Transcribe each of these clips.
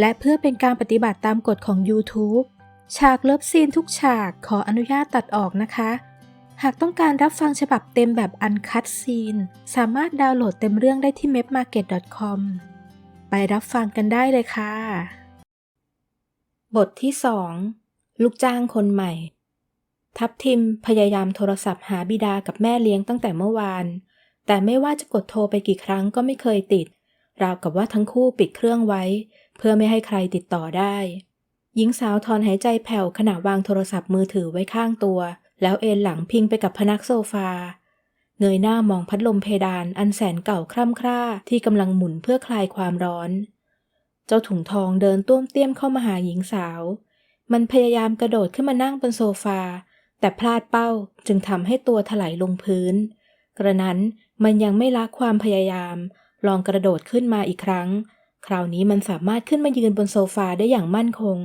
และเพื่อเป็นการปฏิบัติตามกฎของ YouTube ฉากเลิฟซีนทุกฉากขออนุญาตตัดออกนะคะ หากต้องการรับฟังฉบับเต็มแบบอันคัดซีน สามารถดาวน์โหลดเต็มเรื่องได้ที่ mepmarket.com ไปรับฟังกันได้เลยค่ะ บทที่ 2 ลูกจ้างคนใหม่ ทัพทิมพยายามโทรศัพท์หาบิดากับแม่เลี้ยงตั้งแต่เมื่อวาน แต่ไม่ว่าจะกดโทรไปกี่ครั้งก็ไม่เคยติด ราวกับว่าทั้งคู่ปิดเครื่องไว้ เพื่อไม่ให้ใครติดต่อได้ หญิงสาวถอนหายใจแผ่วขณะวางโทรศัพท์มือถือไว้ข้างตัว แล้วเอนหลังพิงไปกับพนักโซฟา เงยหน้ามองพัดลมเพดานอันแสนเก่าคร่ำคร่าที่กำลังหมุนเพื่อคลายความร้อน เจ้าถุงทองเดินต้วมเตี้ยมเข้ามาหาหญิงสาว มันพยายามกระโดดขึ้นมานั่งบนโซฟา แต่พลาดเป้าจึงทำให้ตัวถลายลงพื้น กระนั้นมันยังไม่ละความพยายาม ลองกระโดดขึ้นมาอีกครั้ง คราวนี้มันสามารถขึ้นมายืนบนโซฟาได้อย่างมั่นคง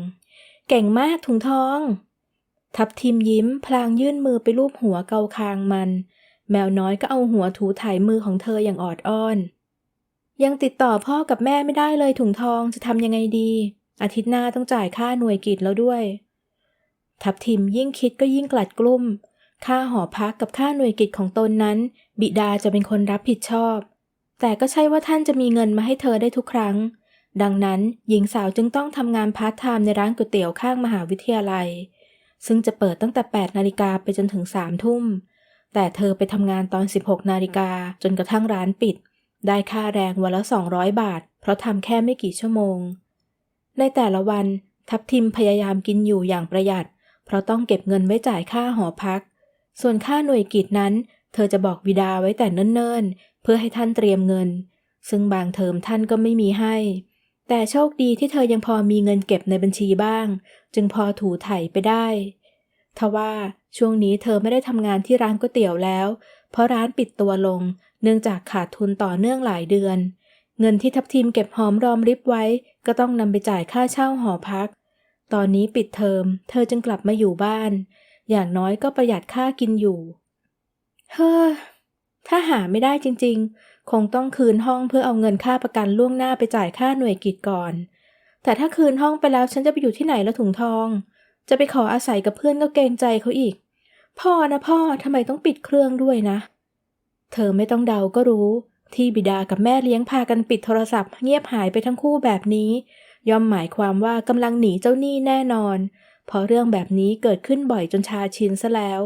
เก่งมากถุงทอง ทับทิมยิ้ม พลางยื่นมือไปลูบหัวเกาคางมัน แมวน้อยก็เอาหัวถูถ่ายมือของเธออย่างออดอ้อน ยังติดต่อพ่อกับแม่ไม่ได้เลยถุงทองจะทำยังไงดี อาทิตย์หน้าต้องจ่ายค่าหน่วยกิจแล้วด้วย ทับทิมยิ่งคิดก็ยิ่งกลัดกลุ้มค่าหอพักกับค่าหน่วยกิจของตนนั้น บิดาจะเป็นคนรับผิดชอบ แต่ก็ใช่ว่าท่านจะมีเงินมาให้เธอได้ทุกครั้ง ดังนั้นหญิงสาวจึงต้องทำงานพาร์ทไทม์ในร้านก๋วยเตี๋ยวข้างมหาวิทยาลัย ซึ่งจะเปิดตั้งแต่ 8 นาฬิกาไปจนถึง 3 ทุ่ม แต่เธอไปทำงานตอน 16 นาฬิกาจนกระทั่งร้านปิด ได้ค่าแรงวันละ 200 บาท เพราะทำแค่ไม่กี่ชั่วโมง ในแต่ละวันทับทิมพยายามกินอยู่อย่างประหยัด เพราะต้องเก็บเงินไว้จ่ายค่าหอพัก ส่วนค่าหน่วยกิจนั้น เธอจะบอกบิดาไว้แต่เนิ่นๆเพื่อให้ท่านเตรียมเงิน ซึ่งบางเทอมท่านก็ไม่มีให้ แต่โชคดีที่เธอยังพอมีเงินเก็บในบัญชีบ้าง จึงพอถูไถไปได้ทว่าช่วงนี้เธอไม่ได้ทำงานที่ร้านก๋วยเตี๋ยวแล้ว เพราะร้านปิดตัวลง เนื่องจากขาดทุนต่อเนื่องหลายเดือน เงินที่ทับทิมเก็บหอมรอมริบไว้ ก็ต้องนำไปจ่ายค่าเช่าหอพัก ตอนนี้ปิดเทอม เธอจึงกลับมาอยู่บ้าน อย่างน้อยก็ประหยัดค่ากินอยู่ เฮ้อ ถ้าหาไม่ได้จริงๆ คงต้องคืนห้องเพื่อเอาเงินค่าประกันล่วงหน้าไปจ่ายค่าหน่วยกิจก่อน แต่ถ้าคืนห้องไปแล้วฉันจะไปอยู่ที่ไหนแล้วถุงทอง จะไปขออาศัยกับเพื่อนก็เกรงใจเขาอีก พ่อนะพ่อทำไมต้องปิดเครื่องด้วยนะ เธอไม่ต้องเดาก็รู้ ที่บิดากับแม่เลี้ยงพากันปิดโทรศัพท์เงียบหายไปทั้งคู่แบบนี้ ย่อมหมายความว่ากำลังหนีเจ้าหนี้แน่นอน เพราะเรื่องแบบนี้เกิดขึ้นบ่อยจนชาชินซะแล้ว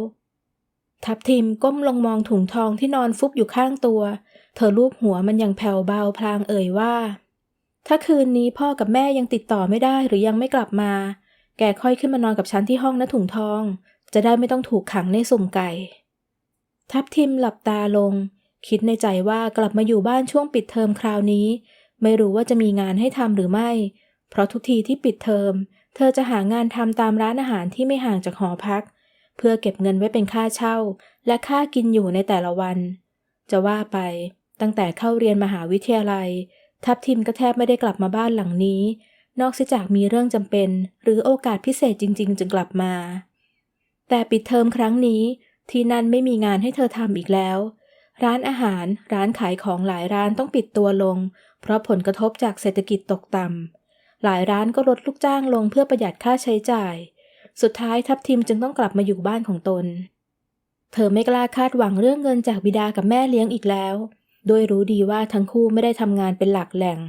ทับทิมก้มลงมองถุงทองที่นอนฟุบอยู่ข้างตัว เธอลูบหัวมันอย่างแผ่วเบาพลางเอ่ยว่า ถ้าคืนนี้พ่อกับแม่ยังติดต่อไม่ได้หรือยังไม่กลับมา แกค่อยขึ้นมานอนกับฉันที่ห้องนะถุงทอง จะได้ไม่ต้องถูกขังในสุ่มไก่ ทับทิมหลับตาลง คิดในใจว่ากลับมาอยู่บ้านช่วงปิดเทอมคราวนี้ ไม่รู้ว่าจะมีงานให้ทำหรือไม่ เพราะทุกทีที่ปิดเทอม เธอจะหางานทำตามร้านอาหารที่ไม่ห่างจากหอพักเเพื่อเก็บเงินไว้เป็นค่าเช่า และค่ากินอยู่ในแต่ละวัน จะว่าไป ตั้งแต่เข้าเรียนมหาวิทยาลัย ทับทิมก็แทบไม่ได้กลับมาบ้านหลังนี้ นอกจากมีเรื่องจำเป็น หรือโอกาสพิเศษจริง ๆ จึงกลับมา แต่ปิดเทอมครั้งนี้ ที่นั่นไม่มีงานให้เธอทำอีกแล้ว ร้านอาหาร ร้านขายของหลายร้านต้องปิดตัวลง เพราะผลกระทบจากเศรษฐกิจตกต่ำหลายร้านก็ลดลูกจ้างลงเพื่อประหยัดค่าใช้จ่าย สุดท้ายทับทิมจึงต้องกลับมาอยู่บ้านของตน เธอไม่กล้าคาดหวังเรื่องเงินจากบิดากับแม่เลี้ยงอีกแล้ว โดยรู้ดีว่าทั้งคู่ไม่ได้ทำงานเป็นหลักแหล่ง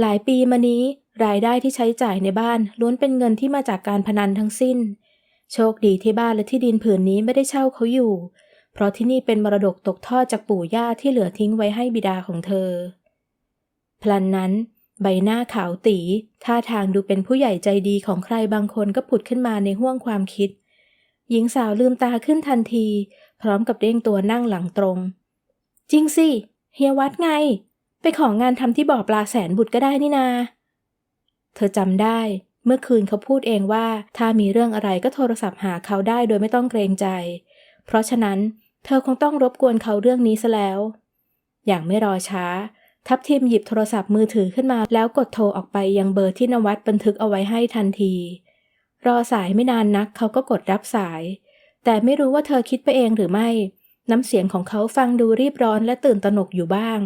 หลายปีมานี้รายได้ที่ใช้จ่ายในบ้านล้วนเป็นเงินที่มาจากการพนันทั้งสิ้น โชคดีที่บ้านและที่ดินผืนนี้ไม่ได้เช่าเขาอยู่ เพราะที่นี่เป็นมรดกตกทอดจากปู่ย่าที่เหลือทิ้งไว้ให้บิดาของเธอพลันนั้น ใบหน้าขาวตีท่าทางดูเป็นผู้ใหญ่ใจดีของใครบางคนก็ผุดขึ้นมาในห้วงความคิด หญิงสาวลืมตาขึ้นทันที พร้อมกับเด้งตัวนั่งหลังตรง จริงสิ เฮียวัดไง ไปของานทำที่บ่อปลาแสนบุตรก็ได้นี่นา เธอจำได้ เมื่อคืนเขาพูดเองว่า ถ้ามีเรื่องอะไรก็โทรศัพท์หาเขาได้โดยไม่ต้องเกรงใจ เพราะฉะนั้น เธอคงต้องรบกวนเขาเรื่องนี้ซะแล้ว อย่างไม่รอช้า ทัพทิมหยิบโทรศัพท์มือถือขึ้นมา แล้วกดโทรออกไปยังเบอร์ที่นวัดบันทึกเอาไว้ให้ทันที รอสายไม่นานนักเขาก็กดรับสาย แต่ไม่รู้ว่าเธอคิดไปเองหรือไม่ น้ำเสียงของเขาฟังดูรีบร้อนและตื่นตระหนกอยู่บ้าง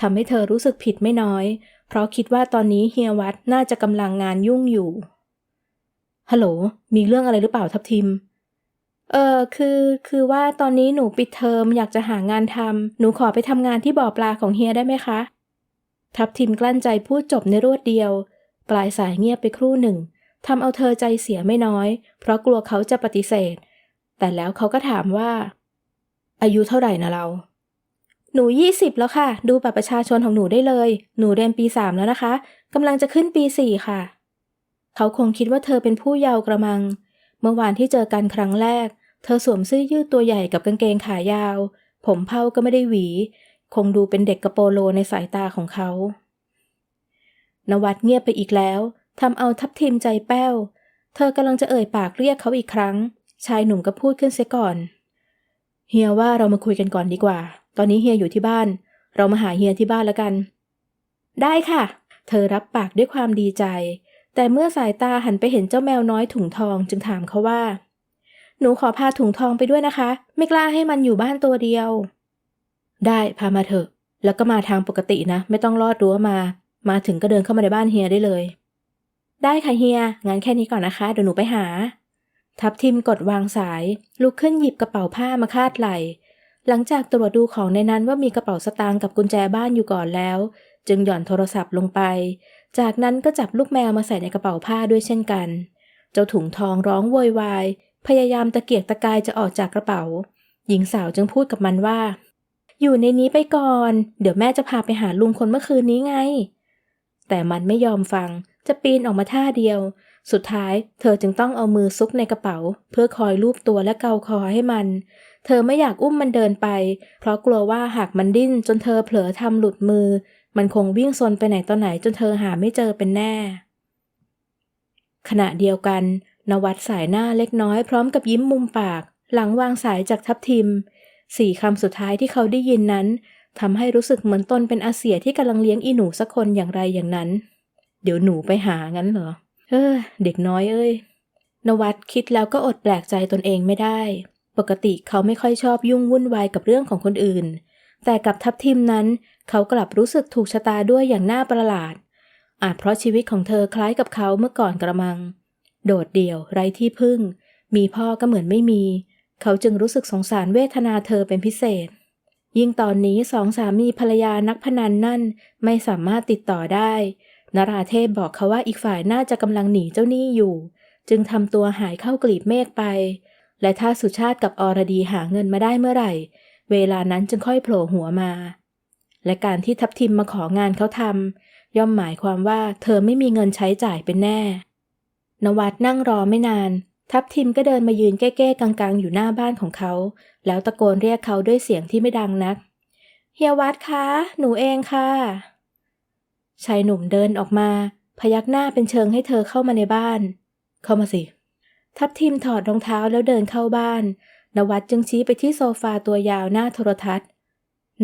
ทำให้เธอรู้สึกผิดไม่น้อย เพราะคิดว่าตอนนี้เฮียวัดน่าจะกำลังงานยุ่งอยู่ฮัลโหลมีเรื่องอะไรหรือเปล่าทับทิมเออคือคือว่าตอนนี้หนูปิดเทอมอยากจะหางานทำหนูขอไปทำงานที่บ่อปลาของเฮียได้ไหมคะ ทับทิมกลั้นใจพูดจบในรวดเดียว ปลายสายเงียบไปครู่หนึ่งทำเอาเธอใจเสียไม่น้อย เพราะกลัวเขาจะปฏิเสธ แต่แล้วเขาก็ถามว่า อายุเท่าไหร่นะเรา หนูยี่สิบแล้วค่ะ ดูบัตรประชาชนของหนูได้เลย หนูเรียนปีสามแล้วนะคะกำลังจะขึ้นปีสี่ค่ะ เขาคงคิดว่าเธอเป็นผู้เยาว์กระมัง เมื่อวานที่เจอกันครั้งแรก เธอสวมเสื้อยืดตัวใหญ่กับกางเกงขายาว ผมเผาก็ไม่ได้หวี คงดูเป็นเด็กกระโปโลในสายตาของเขา นวัดเงียบไปอีกแล้วทำเอาทับทิมใจแป้ว เธอกำลังจะเอ่ยปากเรียกเขาอีกครั้ง ชายหนุ่มก็พูดขึ้นเสียก่อน เฮียว่าเรามาคุยกันก่อนดีกว่า ตอนนี้เฮียอยู่ที่บ้าน เรามาหาเฮียที่บ้านแล้วกัน ได้ค่ะ เธอรับปากด้วยความดีใจ แต่เมื่อสายตาหันไปเห็นเจ้าแมวน้อยถุงทองจึงถามเขาว่า หนูขอพาถุงทองไปด้วยนะคะ ไม่กล้าให้มันอยู่บ้านตัวเดียว ได้พามาเถอะ แล้วก็มาทางปกตินะ ไม่ต้องลอดรั้วมา มาถึงก็เดินเข้ามาในบ้านเฮียได้เลย ได้ค่ะเฮีย งั้นแค่นี้ก่อนนะคะ เดี๋ยวหนูไปหา ทับทิมกดวางสาย ลุกขึ้นหยิบกระเป๋าผ้ามาคาดไหล่หลังจากตรวจดูของในนั้นว่ามีกระเป๋าสตางค์กับกุญแจบ้านอยู่ก่อนแล้ว จึงหย่อนโทรศัพท์ลงไป จากนั้นก็จับลูกแมวมาใส่ในกระเป๋าผ้าด้วยเช่นกัน เจ้าถุงทองร้องโวยวาย พยายามตะเกียกตะกายจะออกจากกระเป๋า หญิงสาวจึงพูดกับมันว่า อยู่ในนี้ไปก่อน เดี๋ยวแม่จะพาไปหาลุงคนเมื่อคืนนี้ไง แต่มันไม่ยอมฟัง จะปีนออกมาท่าเดียว สุดท้ายเธอจึงต้องเอามือซุกในกระเป๋า เพื่อคอยลูบตัวและเกาคอให้มัน เธอไม่อยากอุ้มมันเดินไป เพราะกลัวว่าหากมันดิ้นจนเธอเผลอทำหลุดมือ มันคงวิ่งซนไปไหนต่อไหนจนเธอหาไม่เจอเป็นแน่ ขณะเดียวกัน นวัดสายหน้าเล็กน้อยพร้อมกับยิ้มมุมปาก หลังวางสายจากทับทิม สี่คำสุดท้ายที่เขาได้ยินนั้นทำให้รู้สึกเหมือนตนเป็นอาเสียที่กำลังเลี้ยงอีหนูสักคนอย่างไรอย่างนั้น เดี๋ยวหนูไปหางั้นเหรอ เออ เด็กน้อยเอ้ย นวัดคิดแล้วก็อดแปลกใจตนเองไม่ได้ ปกติเขาไม่ค่อยชอบยุ่งวุ่นวายกับเรื่องของคนอื่น แต่กับทับทิมนั้น เขากลับรู้สึกถูกชะตาด้วยอย่างน่าประหลาด อาจเพราะชีวิตของเธอคล้ายกับเขาเมื่อก่อนกระมัง โดดเดี่ยวไร้ที่พึ่ง มีพ่อก็เหมือนไม่มี เขาจึงรู้สึกสงสารเวทนาเธอเป็นพิเศษ ยิ่งตอนนี้สองสามีภรรยานักพนันนั่นไม่สามารถติดต่อได้ นราเทพบอกเขาว่าอีกฝ่ายน่าจะกำลังหนีเจ้าหนี้อยู่ จึงทำตัวหายเข้ากลีบเมฆไป และถ้าสุชาติกับอรดีหาเงินมาได้เมื่อไหร่ เวลานั้นจึงค่อยโผล่หัวมา และการที่ทัพทิมมาของานเขาทำย่อมหมายความว่าเธอไม่มีเงินใช้จ่ายเป็นแน่นวัดนั่งรอไม่นาน ทัพทิมก็เดินมายืนแก้ๆกังๆ อยู่หน้าบ้านของเขา แล้วตะโกนเรียกเขาด้วยเสียงที่ไม่ดังนัก เฮียวัดคะ หนูเองค่ะ ชายหนุ่มเดินออกมา พยักหน้าเป็นเชิงให้เธอเข้ามาในบ้าน เข้ามาสิ ทัพทิมถอดรองเท้าแล้วเดินเข้าบ้าน นวัดจึงชี้ไปที่โซฟาตัวยาวหน้าโทรทัศน์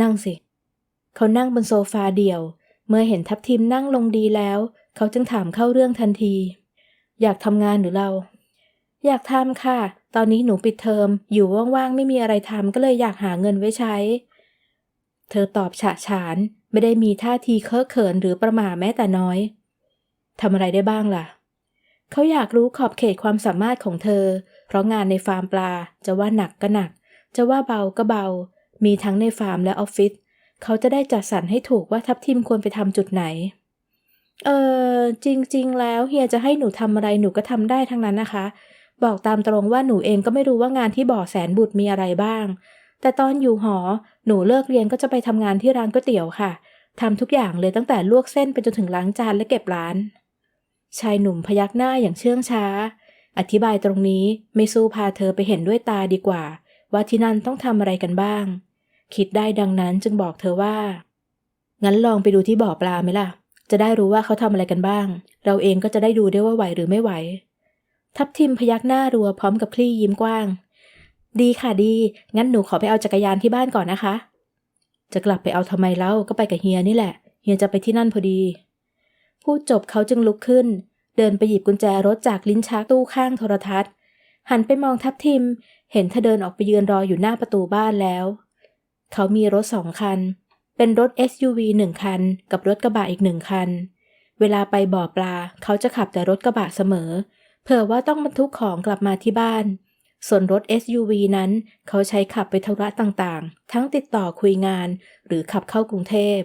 นั่งสิ เขานั่งบนโซฟาเดี่ยว เมื่อเห็นทัพทิมนั่งลงดีแล้ว เขาจึงถามเข้าเรื่องทันที อยากทำงานหรือเรา อยากทำค่ะ ตอนนี้หนูปิดเทอม อยู่ว่างๆ ไม่มีอะไรทำก็เลยอยากหาเงินไว้ใช้ เธอตอบฉะฉาน ไม่ได้มีท่าทีเคอะเขินหรือประหม่าแม้แต่น้อย ทำอะไรได้บ้างล่ะ เขาอยากรู้ขอบเขตความสามารถของเธอ เพราะงานในฟาร์มปลา จะว่าหนักก็หนัก จะว่าเบาก็เบา มีทั้งในฟาร์มและออฟฟิศ เขาจะได้จัดสรรให้ถูกว่าทัพทิมควรไปทำจุดไหน เออจริง ๆ แล้วเฮียจะให้หนูทำอะไรหนูก็ทำได้ทั้งนั้นนะคะ บอกตามตรงว่าหนูเองก็ไม่รู้ว่างานที่บ่อแสนบุตรมีอะไรบ้าง แต่ตอนอยู่หอ หนูเลิกเรียนก็จะไปทำงานที่ร้านก๋วยเตี๋ยวค่ะทำทุกอย่างเลยตั้งแต่ลวกเส้นไปจนถึงล้างจานและเก็บร้าน ชายหนุ่มพยักหน้าอย่างเชื่องช้า อธิบายตรงนี้ไม่สู้พาเธอไปเห็นด้วยตาดีกว่า ว่าที่นั่นต้องทำอะไรกันบ้าง คิดได้ดังนั้นจึงบอกเธอว่า งั้นลองไปดูที่บ่อปลาไหมล่ะ จะได้รู้ว่าเขาทำอะไรกันบ้าง เราเองก็จะได้ดูได้ว่าไหวหรือไม่ไหว ทับทิมพยักหน้ารัวพร้อมกับคลี่ยิ้มกว้าง ดีค่ะดี งั้นหนูขอไปเอาจักรยานที่บ้านก่อนนะคะ จะกลับไปเอาทำไมเล่าก็ไปกับเฮียนี่แหละ เฮียจะไปที่นั่นพอดี พูดจบเขาจึงลุกขึ้น เดินไปหยิบกุญแจรถจากลิ้นชักตู้ข้างโทรทัศน์ หันไปมองทับทิม เห็นเธอเดินออกไปยืนรออยู่หน้าประตูบ้านแล้ว เขามีรถสองคัน เป็นรถ SUV หนึ่งคัน กับรถกระบะอีกหนึ่งคัน เวลาไปบ่อปลา เขาจะขับแต่รถกระบะเสมอเเผื่อว่าต้องบรรทุกของกลับมาที่บ้าน ส่วนรถ SUV นั้นเขาใช้ขับไปธุระต่างๆ ทั้งติดต่อคุยงาน หรือขับเข้ากรุงเทพ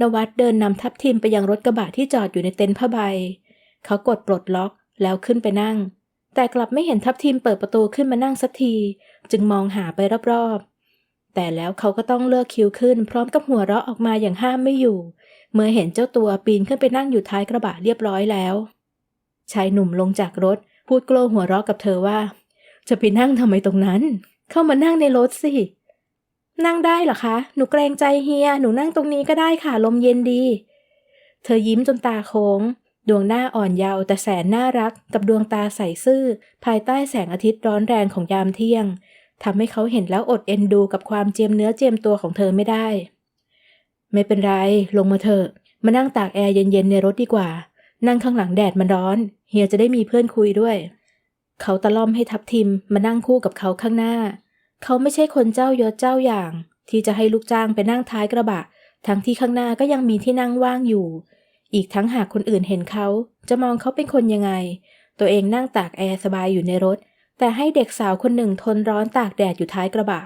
นวัดเดินนำทับทิมไปยังรถกระบะที่จอดอยู่ในเต็นท์ผ้าใบ เขากดปลดล็อกแล้วขึ้นไปนั่ง แต่กลับไม่เห็นทับทิมเปิดประตูขึ้นมานั่งสักที จึงมองหาไปรอบๆ แต่แล้วเขาก็ต้องเลิกคิวขึ้น พร้อมกับหัวเราะออกมาอย่างห้ามไม่อยู่ เมื่อเห็นเจ้าตัวปีนขึ้นไปนั่งอยู่ท้ายกระบะเรียบร้อยแล้ว ชายหนุ่มลงจากรถ พูดโกล้หัวเราะกับเธอว่า จะไปนั่งทำไมตรงนั้น เข้ามานั่งในรถสิ นั่งได้เหรอคะ หนูเกรงใจเฮีย หนูนั่งตรงนี้ก็ได้ค่ะ ลมเย็นดี เธอยิ้มจนตาโค้ง ดวงหน้าอ่อนเยาว์แต่แสนน่ารัก กับดวงตาใสซื่อ ภายใต้แสงอาทิตย์ร้อนแรงของยามเที่ยงทำให้เขาเห็นแล้วอดเอ็นดูกับความเจียมเนื้อเจียมตัวของเธอไม่ได้ ไม่เป็นไร ลงมาเถอะ มานั่งตากแอร์เย็นๆในรถดีกว่า นั่งข้างหลังแดดมันร้อน เฮียจะได้มีเพื่อนคุยด้วย เขาตะล่อมให้ทับทิมมานั่งคู่กับเขาข้างหน้า เขาไม่ใช่คนเจ้ายศเจ้าอย่าง ที่จะให้ลูกจ้างไปนั่งท้ายกระบะ ทั้งที่ข้างหน้าก็ยังมีที่นั่งว่างอยู่ อีกทั้งหากคนอื่นเห็นเขา จะมองเขาเป็นคนยังไง ตัวเองนั่งตากแอร์สบายอยู่ในรถ แต่ให้เด็กสาวคนหนึ่งทนร้อนตากแดดอยู่ท้ายกระบะ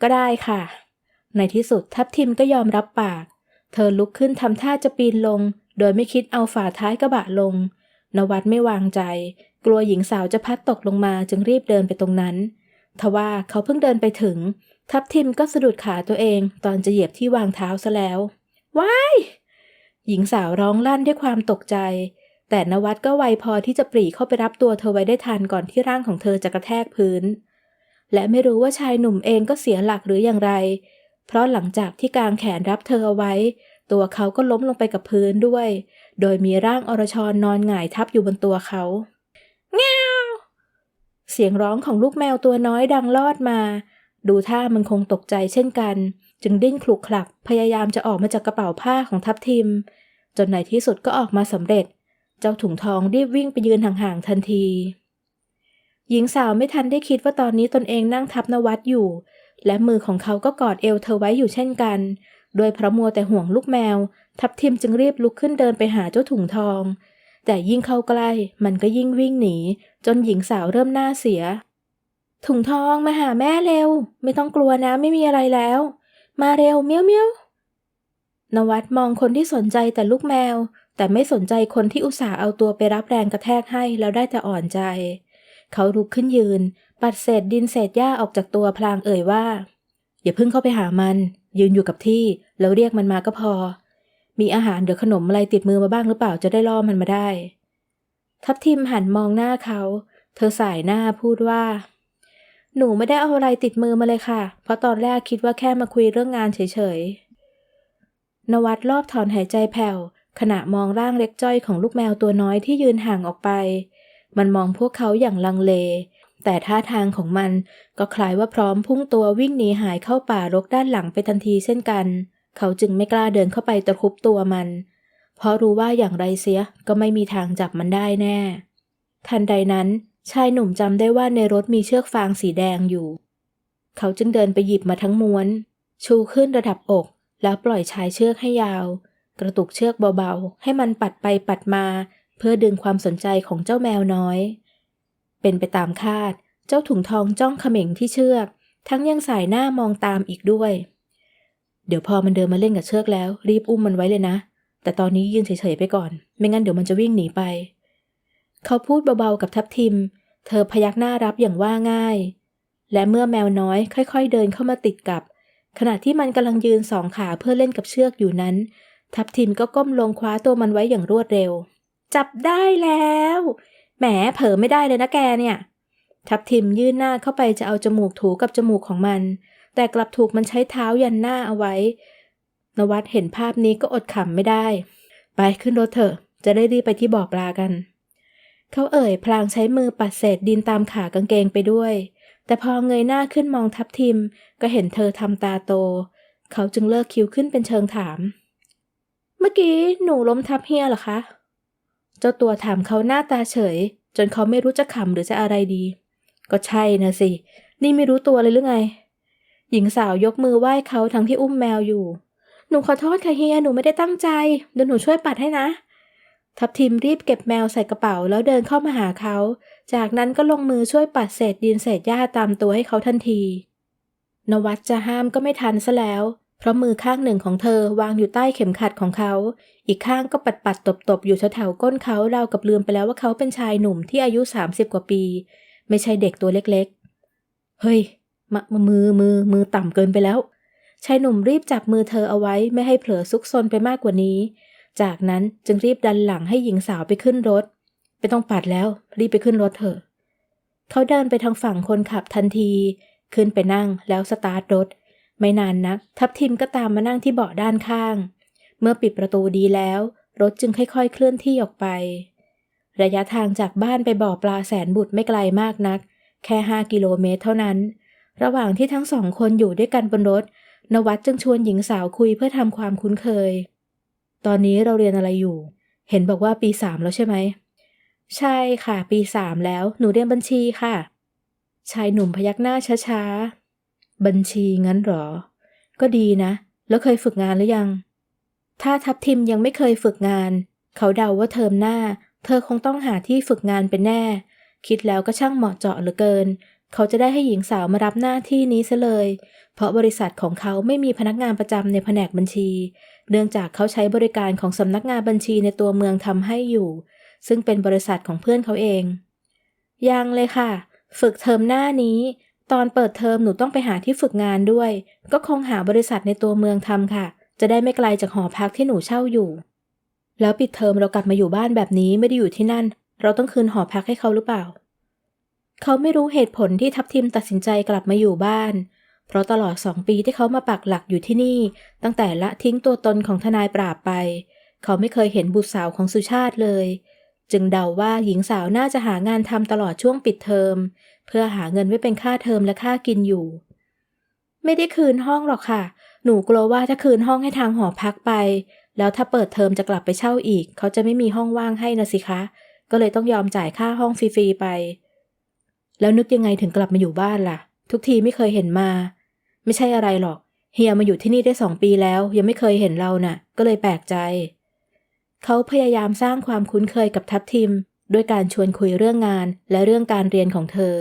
ก็ได้ค่ะ ในที่สุดทับทิมก็ยอมรับปาก เธอลุกขึ้นทำท่าจะปีนลง โดยไม่คิดเอาฝาท้ายกระบะลง นวัดไม่วางใจ กลัวหญิงสาวจะพัดตกลงมาจึงรีบเดินไปตรงนั้น ทว่าเขาเพิ่งเดินไปถึง ทับทิมก็สะดุดขาตัวเองตอนจะเหยียบที่วางเท้าซะแล้ว ว้าย หญิงสาวร้องลั่นด้วยความตกใจ แต่นวัดก็ไวพอที่จะปรีเข้าไปรับตัวเธอไว้ได้ทันก่อนที่ร่างของเธอจะกระแทกพื้น และไม่รู้ว่าชายหนุ่มเองก็เสียหลักหรืออย่างไร เพราะหลังจากที่กางแขนรับเธอเอาไว้ ตัวเขาก็ล้มลงไปกับพื้นด้วย โดยมีร่างอรชรนอนหงายทับอยู่บนตัวเขาเงาเสียงร้องของลูกแมวตัวน้อยดังลอดมา ดูท่ามันคงตกใจเช่นกัน จึงดิ้นคลุกคลักพยายามจะออกมาจากกระเป๋าผ้าของทับทิม จนในที่สุดก็ออกมาสำเร็จ เจ้าถุงทองรีบวิ่งไปยืนห่างๆทันที หญิงสาวไม่ทันได้คิดว่าตอนนี้ตนเองนั่งทับนวัดอยู่ และมือของเขาก็กอดเอวเธอไว้อยู่เช่นกัน โดยเพราะมัวแต่ห่วงลูกแมว ทับทิมจึงรีบลุกขึ้นเดินไปหาเจ้าถุงทอง แต่ยิ่งเข้าใกล้มันก็ยิ่งวิ่งหนี จนหญิงสาวเริ่มหน้าเสีย ถุงทองมาหาแม่เร็ว ไม่ต้องกลัวนะไม่มีอะไรแล้ว มาเร็วเมี้ยวเมี้ยวนวัดมองคนที่สนใจแต่ลูกแมว แต่ไม่สนใจคนที่อุตส่าห์เอาตัวไปรับแรงกระแทกให้แล้วได้แต่อ่อนใจ เขาลุกขึ้นยืน ปัดเศษดินเศษหญ้าออกจากตัวพลางเอ่ยว่า อย่าเพิ่งเข้าไปหามัน ยืนอยู่กับที่ แล้วเรียกมันมาก็พอ มีอาหารหรือขนมอะไรติดมือมาบ้างหรือเปล่าจะได้ล่อมันมาได้ ทับทิมหันมองหน้าเขา เธอสายหน้าพูดว่า หนูไม่ได้เอาอะไรติดมือมาเลยค่ะ เพราะตอนแรกคิดว่าแค่มาคุยเรื่องงานเฉยๆนวัดรอบถอนหายใจแผ่วขณะมองร่างเล็กจ้อยของลูกแมวตัวน้อยที่ยืนห่างออกไป มันมองพวกเขาอย่างลังเล แต่ท่าทางของมันก็คล้ายว่าพร้อมพุ่งตัววิ่งหนีหายเข้าป่ารกด้านหลังไปทันทีเช่นกัน เขาจึงไม่กล้าเดินเข้าไปตะครุบตัวมัน เพราะรู้ว่าอย่างไรเสียก็ไม่มีทางจับมันได้แน่ ทันใดนั้น ชายหนุ่มจำได้ว่าในรถมีเชือกฟางสีแดงอยู่ เขาจึงเดินไปหยิบมาทั้งม้วน ชูขึ้นระดับอก แล้วปล่อยชายเชือกให้ยาว กระตุกเชือกเบาๆ ให้มันปัดไปปัดมา เพื่อดึงความสนใจของเจ้าแมวน้อย เป็นไปตามคาด เจ้าถุงทองจ้องเขม่งที่เชือก ทั้งยังสายหน้ามองตามอีกด้วย เดี๋ยวพอมันเดินมาเล่นกับเชือกแล้ว รีบอุ้มมันไว้เลยนะ แต่ตอนนี้ยืนเฉยๆไปก่อน ไม่งั้นเดี๋ยวมันจะวิ่งหนีไป เขาพูดเบาๆกับทับทิม เธอพยักหน้ารับอย่างว่าง่าย และเมื่อแมวน้อยค่อย ๆ เดินเข้ามาติดกับ ขณะที่มันกำลังยืนสองขาเพื่อเล่นกับเชือกอยู่นั้น ทับทิมก็ก้มลงคว้าตัวมันไว้อย่างรวดเร็ว จับได้แล้ว แหมเผลอไม่ได้เลยนะแกเนี่ย ทับทิมยื่นหน้าเข้าไปจะเอาจมูกถูกับจมูกของมัน แต่กลับถูกมันใช้เท้ายันหน้าเอาไว้ นวัดเห็นภาพนี้ก็อดขำไม่ได้ ไปขึ้นรถเถอะ จะได้รีบไปที่บ่อปลากัน เขาเอ่ยพลางใช้มือปัดเศษดินตามขากางเกงไปด้วย แต่พอเงยหน้าขึ้นมองทับทิม ก็เห็นเธอทำตาโต เขาจึงเลิกคิ้วขึ้นเป็นเชิงถาม เมื่อกี้หนูล้มทับเฮียเหรอคะ เจ้าตัวถามเขาหน้าตาเฉย จนเขาไม่รู้จะขำหรือจะอะไรดี ก็ใช่นะสิ นี่ไม่รู้ตัวเลยหรือไง หญิงสาวยกมือไหว้เขาทั้งที่อุ้มแมวอยู่ หนูขอโทษค่ะเฮีย หนูไม่ได้ตั้งใจ เดี๋ยวหนูช่วยปัดให้นะ ทับทิมรีบเก็บแมวใส่กระเป๋าแล้วเดินเข้ามาหาเขา จากนั้นก็ลงมือช่วยปัดเศษดินเศษหญ้าตามตัวให้เขาทันที นวัดจะห้ามก็ไม่ทันซะแล้ว เพราะมือข้างหนึ่งของเธอวางอยู่ใต้เข็มขัดของเขา อีกข้างก็ปัดปัดตบตบๆอยู่แถวๆก้นเขาราวกับลืมไปแล้วว่าเขาเป็นชายหนุ่มที่อายุ 30 กว่าปี ไม่ใช่เด็กตัวเล็กๆ เฮ้ยมามือมือมือต่ำเกินไปแล้ว ชายหนุ่มรีบจับมือเธอเอาไว้ไม่ให้เผลอซุกซนไปมากกว่านี้ จากนั้นจึงรีบดันหลังให้หญิงสาวไปขึ้นรถไม่ต้องปัดแล้ว รีบไปขึ้นรถเถอะ เขาเดินไปทางฝั่งคนขับทันที ขึ้นไปนั่งแล้วสตาร์ทรถ ไม่นานนัก ทับทิมก็ตามมานั่งที่เบาะด้านข้าง เมื่อปิดประตูดีแล้ว รถจึงค่อยๆ เคลื่อนที่ออกไป ระยะทางจากบ้านไปบ่อปลาแสนบุตรไม่ไกลมากนัก แค่ห้ากิโลเมตรเท่านั้น ระหว่างที่ทั้งสองคนอยู่ด้วยกันบนรถ นวัดจึงชวนหญิงสาวคุยเพื่อทำความคุ้นเคย ตอนนี้เราเรียนอะไรอยู่ เห็นบอกว่าปีสามแล้วใช่ไหม ใช่ค่ะ ปีสามแล้ว หนูเรียนบัญชีค่ะ ชายหนุ่มพยักหน้าช้าๆ บัญชีงั้นหรอ ก็ดีนะ แล้วเคยฝึกงานหรือยัง ถ้าทับทิมยังไม่เคยฝึกงาน เขาเดาว่าเทอมหน้า เธอคงต้องหาที่ฝึกงานเป็นแน่ คิดแล้วก็ช่างเหมาะเจาะเหลือเกิน เขาจะได้ให้หญิงสาวมารับหน้าที่นี้ซะเลย เพราะบริษัทของเขาไม่มีพนักงานประจำในแผนกบัญชี เนื่องจากเขาใช้บริการของสำนักงานบัญชีในตัวเมืองทำให้อยู่ ซึ่งเป็นบริษัทของเพื่อนเขาเองยังเลยค่ะ ฝึกเทอมหน้านี้ ตอนเปิดเทอมหนูต้องไปหาที่ฝึกงานด้วย ก็คงหาบริษัทในตัวเมืองทำค่ะ จะได้ไม่ไกลจากหอพักที่หนูเช่าอยู่ แล้วปิดเทอมเรากลับมาอยู่บ้านแบบนี้ไม่ได้อยู่ที่นั่น เราต้องคืนหอพักให้เขาหรือเปล่า เขาไม่รู้เหตุผลที่ทับทิมตัดสินใจกลับมาอยู่บ้าน เพราะตลอดสองปีที่เขามาปักหลักอยู่ที่นี่ ตั้งแต่ละทิ้งตัวตนของทนายปราบไป เขาไม่เคยเห็นบุตรสาวของสุชาติเลย จึงเดาว่าหญิงสาวน่าจะหางานทำตลอดช่วงปิดเทอม เพื่อหาเงินไว้เป็นค่าเทอมและค่ากินอยู่ ไม่ได้คืนห้องหรอกค่ะ หนูกลัวว่าถ้าคืนห้องให้ทางหอพักไป แล้วถ้าเปิดเทอมจะกลับไปเช่าอีก เขาจะไม่มีห้องว่างให้นะสิคะ ก็เลยต้องยอมจ่ายค่าห้องฟรีๆไป แล้วนึกยังไงถึงกลับมาอยู่บ้านล่ะ ทุกทีไม่เคยเห็นมา ไม่ใช่อะไรหรอก เฮียมาอยู่ที่นี่ได้สองปีแล้ว ยังไม่เคยเห็นเราน่ะ ก็เลยแปลกใจ เขาพยายามสร้างความคุ้นเคยกับทัพทิม ด้วยการชวนคุยเรื่องงานและเรื่องการเรียนของเธอ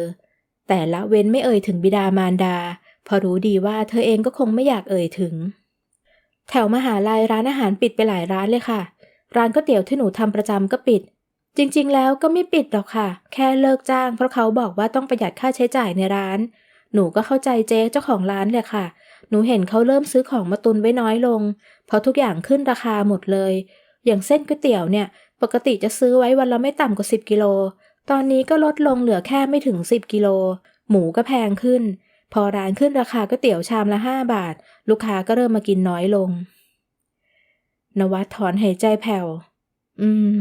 แต่ละเว้นไม่เอ่ยถึงบิดามารดาเพอรู้ดีว่าเธอเองก็คงไม่อยากเอ่ยถึง แถวมหาลัยร้านอาหารปิดไปหลายร้านเลยค่ะ ร้านก๋วยเตี๋ยวที่หนูทำประจำก็ปิด จริงๆ แล้วก็ไม่ปิดหรอกค่ะ แค่เลิกจ้าง เพราะเขาบอกว่าต้องประหยัดค่าใช้จ่ายในร้าน หนูก็เข้าใจเจ๊เจ้าของร้านเลยค่ะ หนูเห็นเขาเริ่มซื้อของมาตุนไว้น้อยลง เพราะทุกอย่างขึ้นราคาหมดเลย อย่างเส้นก๋วยเตี๋ยวเนี่ย ปกติจะซื้อไว้วันละไม่ต่ำกว่า 10 กิโล ตอนนี้ก็ลดลงเหลือแค่ไม่ถึง 10 กิโล หมูก็แพงขึ้น พอร้านขึ้นราคาก๋วยเตี๋ยวชามละ 5 บาท ลูกค้าก็เริ่มมากินน้อยลง นวัดถอนหายใจแผ่ว อืม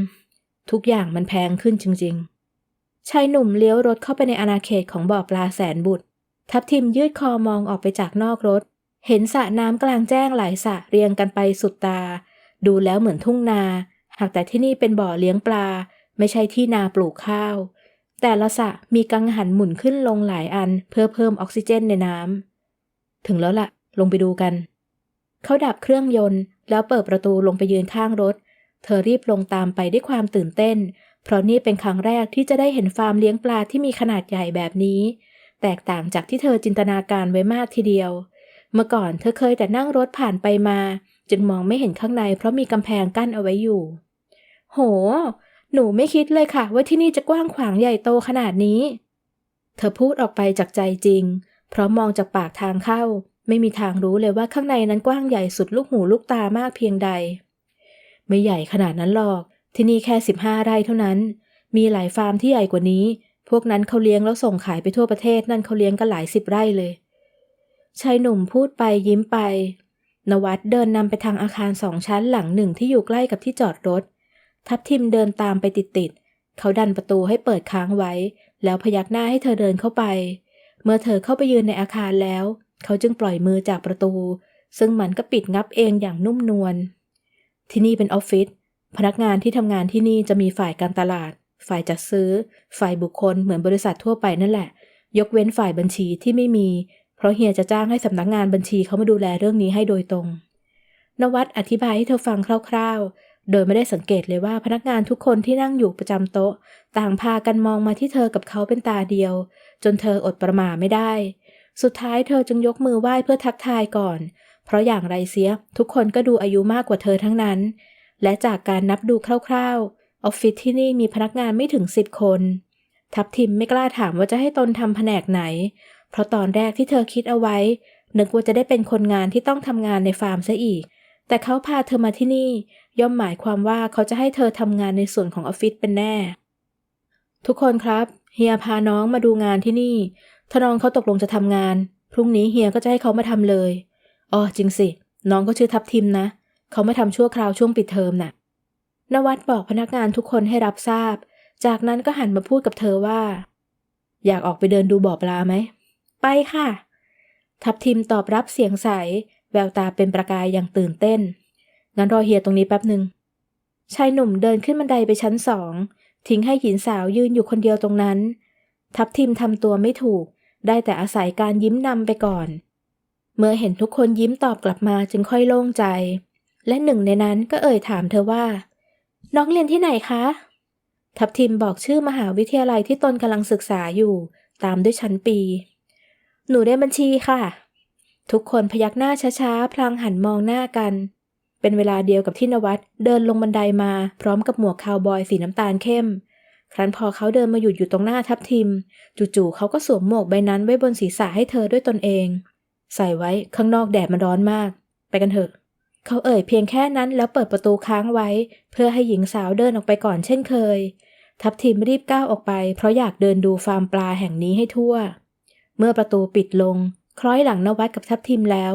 ทุกอย่างมันแพงขึ้นจริง ๆ ชายหนุ่มเลี้ยวรถเข้าไปในอาณาเขตของบ่อปลาแสนบุตร ทับทิมยืดคอมองออกไปจากนอกรถ เห็นสระน้ำกลางแจ้งหลายสระเรียงกันไปสุดตา ดูแล้วเหมือนทุ่งนา หากแต่ที่นี่เป็นบ่อเลี้ยงปลา ไม่ใช่ที่นาปลูกข้าว แต่ละสระมีกังหันหมุนขึ้นลงหลายอันเพื่อเพิ่มออกซิเจนในน้ำถึงแล้วละ่ะ ลงไปดูกัน เขาดับเครื่องยนต์ แล้วเปิดประตูลงไปยืนข้างรถ เธอรีบลงตามไปด้วยความตื่นเต้น เพราะนี่เป็นครั้งแรกที่จะได้เห็นฟาร์มเลี้ยงปลาที่มีขนาดใหญ่แบบนี้ แตกต่างจากที่เธอจินตนาการไว้มากทีเดียว เมื่อก่อนเธอเคยแต่นั่งรถผ่านไปมา จึงมองไม่เห็นข้างในเพราะมีกำแพงกั้นเอาไว้อยู่ โห หนูไม่คิดเลยค่ะ ว่าที่นี่จะกว้างขวางใหญ่โตขนาดนี้ เธอพูดออกไปจากใจจริง เพราะมองจากปากทางเข้า ไม่มีทางรู้เลยว่าข้างในนั้นกว้างใหญ่สุดลูกหูลูกตามากเพียงใด ไม่ใหญ่ขนาดนั้นหรอก ที่นี่แค่สิบห้าไร่เท่านั้น มีหลายฟาร์มที่ใหญ่กว่านี้ พวกนั้นเขาเลี้ยงแล้วส่งขายไปทั่วประเทศนั่นเขาเลี้ยงกันหลายสิบไร่เลยชายหนุ่มพูดไปยิ้มไป นวัดเดินนำไปทางอาคารสองชั้นหลังหนึ่งที่อยู่ใกล้กับที่จอดรถ ทับทิมเดินตามไปติดๆ เขาดันประตูให้เปิดค้างไว้ แล้วพยักหน้าให้เธอเดินเข้าไป เมื่อเธอเข้าไปยืนในอาคารแล้ว เขาจึงปล่อยมือจากประตู ซึ่งมันก็ปิดงับเองอย่างนุ่มนวล ที่นี่เป็นออฟฟิศ พนักงานที่ทำงานที่นี่จะมีฝ่ายการตลาด ฝ่ายจัดซื้อ ฝ่ายบุคคลเหมือนบริษัททั่วไปนั่นแหละ ยกเว้นฝ่ายบัญชีที่ไม่มี เพราะเฮียจะจ้างให้สำนักงานบัญชีเขามาดูแลเรื่องนี้ให้โดยตรงนวัดอธิบายให้เธอฟังคร่าวๆ โดยไม่ได้สังเกตเลยว่าพนักงานทุกคนที่นั่งอยู่ประจำโต๊ะ ต่างพากันมองมาที่เธอกับเขาเป็นตาเดียว จนเธออดประหม่าไม่ได้ สุดท้ายเธอจึงยกมือไหว้เพื่อทักทายก่อน เพราะอย่างไรเสียทุกคนก็ดูอายุมากกว่าเธอทั้งนั้น และจากการนับดูคร่าวๆ ออฟฟิศที่นี่มีพนักงานไม่ถึงสิบคน ทับทิมไม่กล้าถามว่าจะให้ตนทำแผนกไหน เพราะตอนแรกที่เธอคิดเอาไว้นึกว่าจะได้เป็นคนงานที่ต้องทำงานในฟาร์มซะอีก แต่เขาพาเธอมาที่นี่ ย่อมหมายความว่าเขาจะให้เธอทำงานในส่วนของออฟฟิศเป็นแน่ ทุกคนครับ เฮียพาน้องมาดูงานที่นี่ ถ้าน้องเขาตกลงจะทำงาน พรุ่งนี้เฮียก็จะให้เขามาทำเลยอ๋อจริงสิ น้องก็ชื่อทับทิมนะ เขามาทำชั่วคราวช่วงปิดเทอมน่ะ นวัดบอกพนักงานทุกคนให้รับทราบ จากนั้นก็หันมาพูดกับเธอว่า อยากออกไปเดินดูบ่อปลาไหม ไปค่ะ ทับทิมตอบรับเสียงใส แววตาเป็นประกายอย่างตื่นเต้น งั้นรอเฮียตรงนี้แป๊บหนึ่งชายหนุ่มเดินขึ้นบันไดไปชั้นสอง ทิ้งให้หญิงสาวยืนอยู่คนเดียวตรงนั้น ทับทิมทำตัวไม่ถูก ได้แต่อาศัยการยิ้มนำไปก่อน เมื่อเห็นทุกคนยิ้มตอบกลับมาจึงค่อยโล่งใจ และหนึ่งในนั้นก็เอ่ยถามเธอว่า น้องเรียนที่ไหนคะ ทับทิมบอกชื่อมหาวิทยาลัยที่ตนกำลังศึกษาอยู่ ตามด้วยชั้นปี หนูได้บัญชีค่ะ ทุกคนพยักหน้าช้าๆ พลางหันมองหน้ากัน เป็นเวลาเดียวกับที่นวัดเดินลงบันไดมาพร้อมกับหมวกคาวบอยสีน้ำตาลเข้ม ครั้นพอเขาเดินมาหยุดอยู่ตรงหน้าทับทิม จู่ๆเขาก็สวมหมวกใบนั้นไว้บนศีรษะให้เธอด้วยตนเอง ใส่ไว้ข้างนอกแดดมันร้อนมาก ไปกันเถอะ เขาเอ่ยเพียงแค่นั้นแล้วเปิดประตูค้างไว้ เพื่อให้หญิงสาวเดินออกไปก่อนเช่นเคย ทับทิมรีบก้าวออกไป เพราะอยากเดินดูฟาร์มปลาแห่งนี้ให้ทั่ว เมื่อประตูปิดลง คล้อยหลังนวัดกับทับทิมแล้ว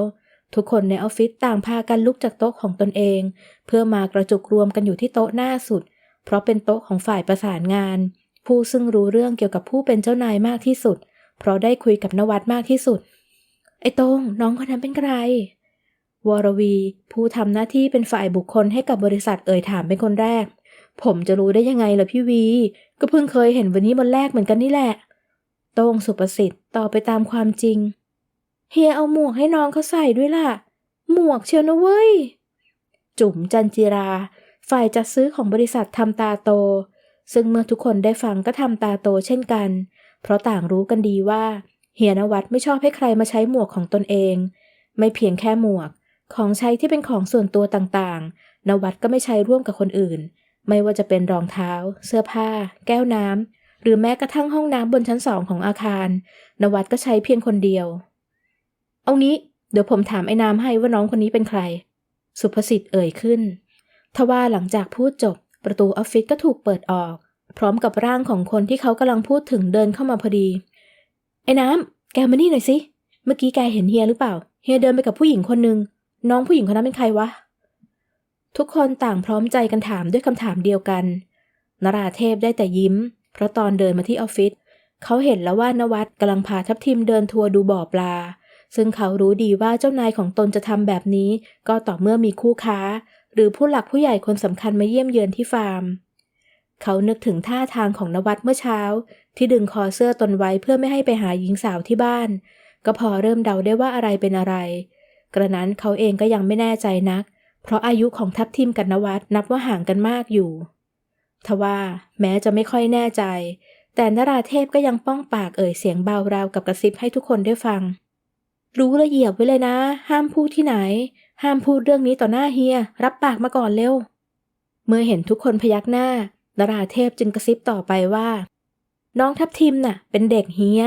ทุกคนในออฟฟิศต่างพากันลุกจากโต๊ะของตนเอง เพื่อมากระจุกรวมกันอยู่ที่โต๊ะหน้าสุด เพราะเป็นโต๊ะของฝ่ายประสานงาน ผู้ซึ่งรู้เรื่องเกี่ยวกับผู้เป็นเจ้านายมากที่สุด เพราะได้คุยกับนวัดมากที่สุด ไอ้โต้งน้องคนนั้นเป็นใครวรวี ผู้ทำหน้าที่เป็นฝ่ายบุคคลให้กับบริษัทเอ่ยถามเป็นคนแรก ผมจะรู้ได้ยังไงล่ะพี่วี ก็เพิ่งเคยเห็นวันนี้วันแรกเหมือนกันนี่แหละ โต้งสุประสิทธิ์ตอบไปตามความจริง เฮียเอาหมวกให้น้องเขาใส่ด้วยล่ะ หมวกเชียวนะเว้ย จุ๋มจันจิรา ฝ่ายจัดซื้อของบริษัททำตาโต ซึ่งเมื่อทุกคนได้ฟังก็ทำตาโตเช่นกัน เพราะต่างรู้กันดีว่า เฮียนวัดไม่ชอบให้ใครมาใช้หมวกของตนเอง ไม่เพียงแค่หมวก ของใช้ที่เป็นของส่วนตัวต่างๆ นวัดก็ไม่ใช้ร่วมกับคนอื่น ไม่ว่าจะเป็นรองเท้า เสื้อผ้า แก้วน้ำหรือแม้กระทั่งห้องน้ำบนชั้นสองของอาคาร นวัดก็ใช้เพียงคนเดียว เอางี้เดี๋ยวผมถามไอ้น้ำให้ว่าน้องคนนี้เป็นใคร สุภสิทธิ์เอ่ยขึ้น ทว่าหลังจากพูดจบ ประตูออฟฟิศก็ถูกเปิดออก พร้อมกับร่างของคนที่เขากำลังพูดถึงเดินเข้ามาพอดี ไอ้น้ำแกมานี่หน่อยสิ เมื่อกี้แกเห็นเฮียหรือเปล่า เฮียเดินไปกับผู้หญิงคนหนึ่งน้องผู้หญิงคนนั้นเป็นใครวะ ทุกคนต่างพร้อมใจกันถามด้วยคำถามเดียวกัน นราเทพได้แต่ยิ้ม เพราะตอนเดินมาที่ออฟฟิศเขาเห็นแล้วว่านวัดกำลังพาทัพทิมเดินทัวร์ดูบ่อปลา ซึ่งเขารู้ดีว่าเจ้านายของตนจะทำแบบนี้ ก็ต่อเมื่อมีคู่ค้า หรือผู้หลักผู้ใหญ่คนสำคัญมาเยี่ยมเยือนที่ฟาร์ม เขานึกถึงท่าทางของนวัดเมื่อเช้า ที่ดึงคอเสื้อตนไว้เพื่อไม่ให้ไปหาหญิงสาวที่บ้าน ก็พอเริ่มเดาได้ว่าอะไรเป็นอะไร กระนั้นเขาเองก็ยังไม่แน่ใจนัก เพราะอายุของทัพทิมกับนวัดนับว่าห่างกันมากอยู่ทว่าแม้จะไม่ค่อยแน่ใจ แต่นราเทพก็ยังป้องปากเอ่ยเสียงเบาราวกับกระซิบให้ทุกคนได้ฟัง รู้ละเอียดไว้เลยนะ ห้ามพูดที่ไหน ห้ามพูดเรื่องนี้ต่อหน้าเฮีย รับปากมาก่อนเร็ว เมื่อเห็นทุกคนพยักหน้านราเทพจึงกระซิบต่อไปว่า น้องทับทิมน่ะ เป็นเด็กเฮีย